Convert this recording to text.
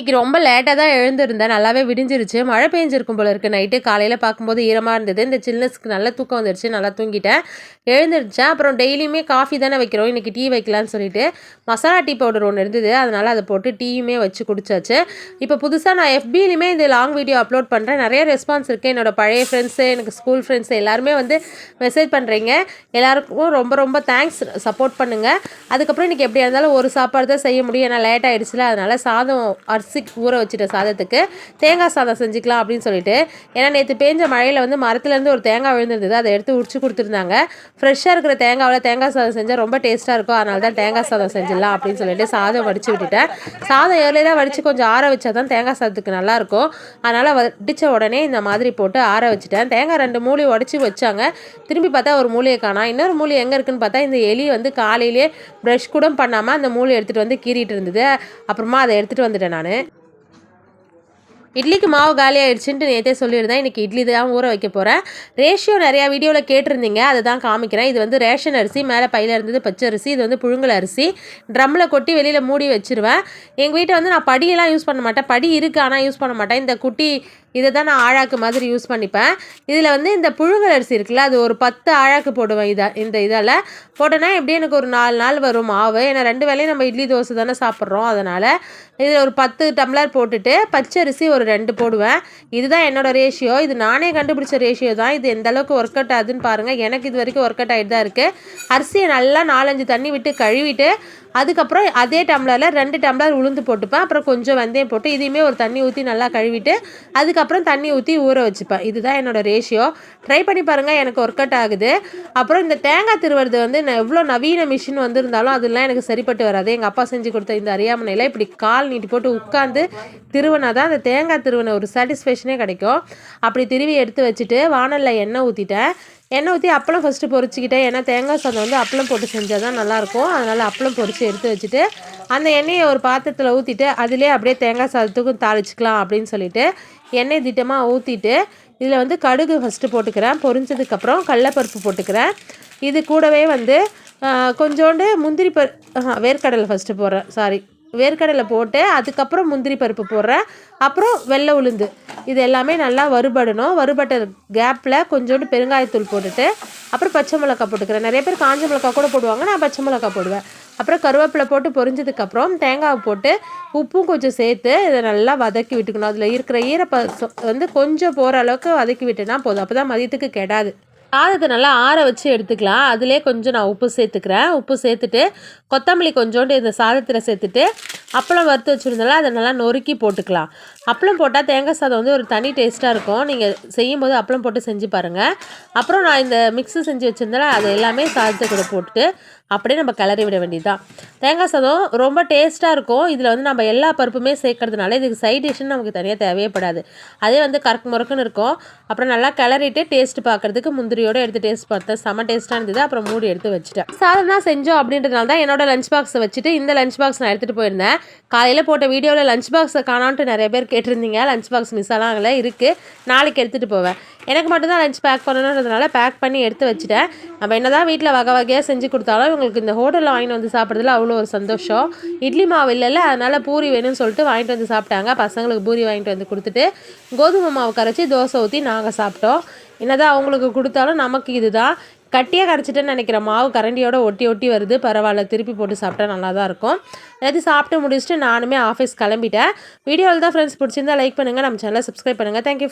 இன்றைக்கி ரொம்ப லேட்டாக தான் எழுந்திருந்தேன். நல்லாவே விடிஞ்சிருச்சு. மழை பெஞ்சிருக்கும் போல இருக்குது நைட்டு காலையில் பார்க்கும்போது ஈரமாக இருந்தது. இந்த சில்னஸ்க்கு நல்லா தூக்கம் வந்துருச்சு. நல்லா தூங்கிட்டேன். எழுந்திருச்சேன். அப்புறம் டெய்லியுமே காஃபி தானே வைக்கிறோம். இன்றைக்கி டீ வைக்கலான்னு சொல்லிட்டு மசாலா டீ பவுடர் ஒன்று இருந்தது. அதனால் அதை போட்டு டீயுமே வச்சு குடிச்சாச்சு. இப்போ புதுசாக நான் எஃபிலையுமே இந்த லாங் வீடியோ அப்லோட் பண்ணுறேன் நிறைய ரெஸ்பான்ஸ் இருக்குது என்னோடய பழைய ஃப்ரெண்ட்ஸு எனக்கு ஸ்கூல் ஃப்ரெண்ட்ஸு எல்லாருமே வந்து மெசேஜ் பண்ணுறீங்க எல்லாருக்கும் ரொம்ப ரொம்ப தேங்க்ஸ் சப்போர்ட் பண்ணுங்கள் அதுக்கப்புறம் இன்றைக்கி எப்படியா இருந்தாலும் ஒரு சாப்பாடு தான் செய்ய முடியும். ஏன்னா லேட் ஆகிடுச்சுல அதனால் சாதம் அரிசி ஊற வச்சுட்ட சாதத்துக்கு தேங்காய் சாதம் செஞ்சுக்கலாம் அப்படின்னு சொல்லிட்டு. ஏன்னா நேற்று பேஞ்ச மழையில் வந்து மரத்துலேருந்து ஒரு தேங்காய் விழுந்திருந்தது. அதை எடுத்து உடிச்சு கொடுத்துருந்தாங்க. ஃப்ரெஷ்ஷாக இருக்கிற தேங்காவில் தேங்காய் சாதம் செஞ்சால் ரொம்ப டேஸ்ட்டாக இருக்கும். அதனால தான் தேங்காய் சாதம் செஞ்சிடலாம் அப்படின்னு சொல்லிட்டு சாதம் வடித்து விட்டுட்டேன். சாதம் ஏர்லியாக வடித்து கொஞ்சம் ஆற வச்சா தான் தேங்காய் சாதத்துக்கு நல்லாயிருக்கும் அதனால் வடித்த உடனே இந்த மாதிரி போட்டு ஆற வச்சுட்டேன். தேங்காய் ரெண்டு மூலி உடச்சி வச்சாங்க. திரும்பி பார்த்தா ஒரு மூலியை காணா இன்னொரு மூலி எங்கே இருக்குன்னு பார்த்தா இந்த எலி வந்து காலையிலே ப்ரஷ் கூட பண்ணாமல் அந்த மூலி எடுத்துகிட்டு வந்து கீறிட்டு இருந்தது. அப்புறமா அதை எடுத்துகிட்டு வந்துட்டேன் நான். இட்லிக்கு மாவு காலி ஆயிடுச்சுன்ட்டு நேற்றே சொல்லியிருந்தேன். இன்றைக்கி இட்லி தான் ஊற வைக்க போகிறேன் ரேஷியோ நிறையா வீடியோவில் கேட்டிருந்தீங்க. அதை தான் காமிக்கிறேன். இது வந்து ரேஷன் அரிசி மேலே பையில் இருந்தது பச்சை அரிசி இது வந்து புழுங்கல் அரிசி. ட்ரம்மில் கொட்டி வெளியில் மூடி வச்சுருவேன். எங்கள் வீட்டை வந்து நான் படியெல்லாம் யூஸ் பண்ண மாட்டேன். படி இருக்குது ஆனால் யூஸ் பண்ண மாட்டேன். இந்த குட்டி இதை தான் நான் ஆழாக்கு மாதிரி யூஸ் பண்ணிப்பேன். இதில் வந்து இந்த புழுங்கலரிசி இருக்குல்ல அது ஒரு பத்து ஆழாக்கு போடுவேன் இதை இந்த இதில். போட்டோன்னா எப்படி எனக்கு ஒரு நாலு நாள் வரும் மாவு. ஏன்னா ரெண்டு வேலையும் நம்ம இட்லி தோசை தானே சாப்பிட்றோம் அதனால் இதில் ஒரு பத்து டம்ளர் போட்டுட்டு பச்சரிசி ஒரு ரெண்டு போடுவேன். இதுதான் என்னோடய ரேஷியோ இது நானே கண்டுபிடிச்ச ரேஷியோ தான். இது எந்த அளவுக்கு ஒர்க் அவுட் ஆகுதுன்னு பாருங்கள் எனக்கு இது வரைக்கும் ஒர்க் அவுட் ஆகிட்டு தான் இருக்குது அரிசியை நல்லா நாலஞ்சு தண்ணி விட்டு கழுவிட்டு அதுக்கப்புறம் அதே டம்ளரில் ரெண்டு டம்ளர் உளுந்து போட்டுப்பேன். அப்புறம் கொஞ்சம் வெந்தயம் போட்டு இதையுமே ஒரு தண்ணி ஊற்றி நல்லா கழுவிட்டு அதுக்கப்புறம் தண்ணி ஊற்றி ஊற வச்சுப்பேன். இதுதான் என்னோடய ரேஷியோ ட்ரை பண்ணி பாருங்கள் எனக்கு ஒர்க் அவுட் ஆகுது. அப்புறம் இந்த தேங்காய் திருவுறது வந்து நான் எவ்வளோ நவீன மிஷின் வந்திருந்தாலும் அதெல்லாம் எனக்கு சரிப்பட்டு வராது. எங்கள் அப்பா செஞ்சு கொடுத்த இந்த அறியாமனையில் இப்படி கால் நீட்டி போட்டு உட்காந்து திருவினா தான் அந்த தேங்காய் திருவின ஒரு சாட்டிஸ்ஃபேக்ஷனே கிடைக்கும். அப்படி திருவி எடுத்து வச்சுட்டு வானலில் எண்ணெய் ஊற்றிட்டேன் எண்ணெய் ஊற்றி அப்பளம் ஃபஸ்ட்டு பொறிச்சிக்கிட்டேன் ஏன்னா தேங்காய் சாதம் வந்து அப்பளம் போட்டு செஞ்சால் தான் நல்லாயிருக்கும். அதனால் அப்பளம் பொறிச்சு எடுத்து வச்சுட்டு அந்த எண்ணெயை ஒரு பாத்திரத்தில் ஊற்றிட்டு அதிலே அப்படியே தேங்காய் சாதத்துக்கும் தாளிச்சிக்கலாம் அப்படின்னு சொல்லிட்டு எண்ணெய் திட்டமாக ஊற்றிட்டு இதில் வந்து கடுகு ஃபஸ்ட்டு போட்டுக்கிறேன். பொரிஞ்சதுக்கப்புறம் கடலப்பருப்பு போட்டுக்கிறேன். இது கூடவே வந்து கொஞ்சோண்டு முந்திரி பரு வேர்க்கடலை ஃபஸ்ட்டு போடுறேன். சாரி வேர்க்கடலை போட்டு அதுக்கப்புறம் முந்திரி பருப்பு போடுறேன். அப்புறம் வெள்ளை உளுந்து. இது எல்லாமே நல்லா வறுபடணும். வறுபட்ட கேப்பில் கொஞ்சோண்டு பெருங்காயத்தூள் போட்டுட்டு அப்புறம் பச்சை மிளகா போட்டுக்கிறேன். நிறைய பேர் காஞ்ச மிளகா கூட போடுவாங்க நான் பச்சை மிளகா போடுவேன். அப்புறம் கருவேப்பிலை போட்டு பொரிஞ்சதுக்கப்புறம் தேங்காய் போட்டு உப்பும் கொஞ்சம் சேர்த்து இதை நல்லா வதக்கி விட்டுக்கணும். அதில் இருக்கிற ஈரப்ப வந்து கொஞ்சம் போகிற அளவுக்கு வதக்கி விட்டுனா போதும். அப்போ தான் மதியத்துக்கு கெடாது. சாதத்தை நல்லா ஆற வச்சு எடுத்துக்கலாம். அதிலே கொஞ்சம் நான் உப்பு சேர்த்துக்கிறேன். உப்பு சேர்த்துட்டு கொத்தமல்லி கொஞ்சோண்டு இந்த சாதத்தில் சேர்த்துட்டு அப்பளம் வறுத்து வச்சுருந்தால அதை நல்லா நொறுக்கி போட்டுக்கலாம். அப்பளம் போட்டால் தேங்காய் சாதம் வந்து ஒரு தனி டேஸ்ட்டாக இருக்கும். நீங்கள் செய்யும் போது அப்பளம் போட்டு செஞ்சு பாருங்கள் அப்புறம் நான் இந்த மிக்ஸு செஞ்சு வச்சுருந்தால அதை எல்லாமே சாதத்தை கூட போட்டு அப்படியே நம்ம கிளறி விட வேண்டியதுதான். தேங்காய் சாதம் ரொம்ப டேஸ்ட்டாக இருக்கும். இதில் வந்து நம்ம எல்லா பருப்புமே சேர்க்கறதுனால இதுக்கு சைட் டிஷ்ஷுன்னு நமக்கு தனியாக தேவையப்படாது அதே வந்து கறக்கு முறக்குன்னு இருக்கும். அப்புறம் நல்லா கிளறிட்டு டேஸ்ட் பார்க்குறதுக்கு முந்திரியோடு எடுத்து டேஸ்ட் பார்த்தேன். செம்ம டேஸ்ட்டாக இருந்தது. அப்புறம் மூடி எடுத்து வச்சுட்டேன். சாதம் தான் செஞ்சோம் அப்படின்றதுனால தான் என்னோட லஞ்ச் பாக்ஸை வச்சுட்டு இந்த லஞ்ச் பாக்ஸ் நான் எடுத்துகிட்டு போயிருந்தேன். காலையில் போட்ட வீடியோவில் லஞ்ச் பாக்ஸை காணான்ட்டு நிறைய பேர் கேட்டிருந்தீங்க. லஞ்ச் பாக்ஸ் மிஸ் ஆகலாம் இருக்குது நாளைக்கு எடுத்துகிட்டு போவேன். எனக்கு மட்டும்தான் லஞ்ச் பேக் பண்ணணுன்றதுனால பேக் பண்ணி எடுத்து வச்சுட்டேன். நம்ம என்ன தான் வீட்டில் வகை வகையாக செஞ்சு கொடுத்தாலும் இவங்களுக்கு இந்த ஹோட்டலில் வாங்கிட்டு வந்து சாப்பிட்றதுல அவ்வளோ ஒரு சந்தோஷம். இட்லி மாவு இல்லைல்ல அதனால் பூரி வேணும்னு சொல்லிட்டு வாங்கிட்டு வந்து சாப்பிட்டாங்க. பசங்களுக்கு பூரி வாங்கிட்டு வந்து கொடுத்துட்டு கோதுமை மாவு கரைச்சி தோசை ஊற்றி நாங்கள் சாப்பிட்டோம். என்னதான் அவங்களுக்கு கொடுத்தாலும் நமக்கு இதுதான். கட்டியாக கரைச்சிட்டேன்னு நினைக்கிற மாவு கரண்டியோட ஒட்டி ஒட்டி வருது. பரவாயில்ல திருப்பி போட்டு சாப்பிட்டா நல்லா தான் இருக்கும். எல்லாத்தையும் சாப்பிட்டு முடிச்சுட்டு நானுமே ஆஃபீஸ் கிளம்பிட்டேன். வீடியோவில் தான் ஃப்ரெண்ட்ஸ் பிடிச்சிருந்தா லைக் பண்ணுங்கள் நம்ம சேனலை சப்ஸ்கிரைப் பண்ணுங்கள் தேங்க்யூ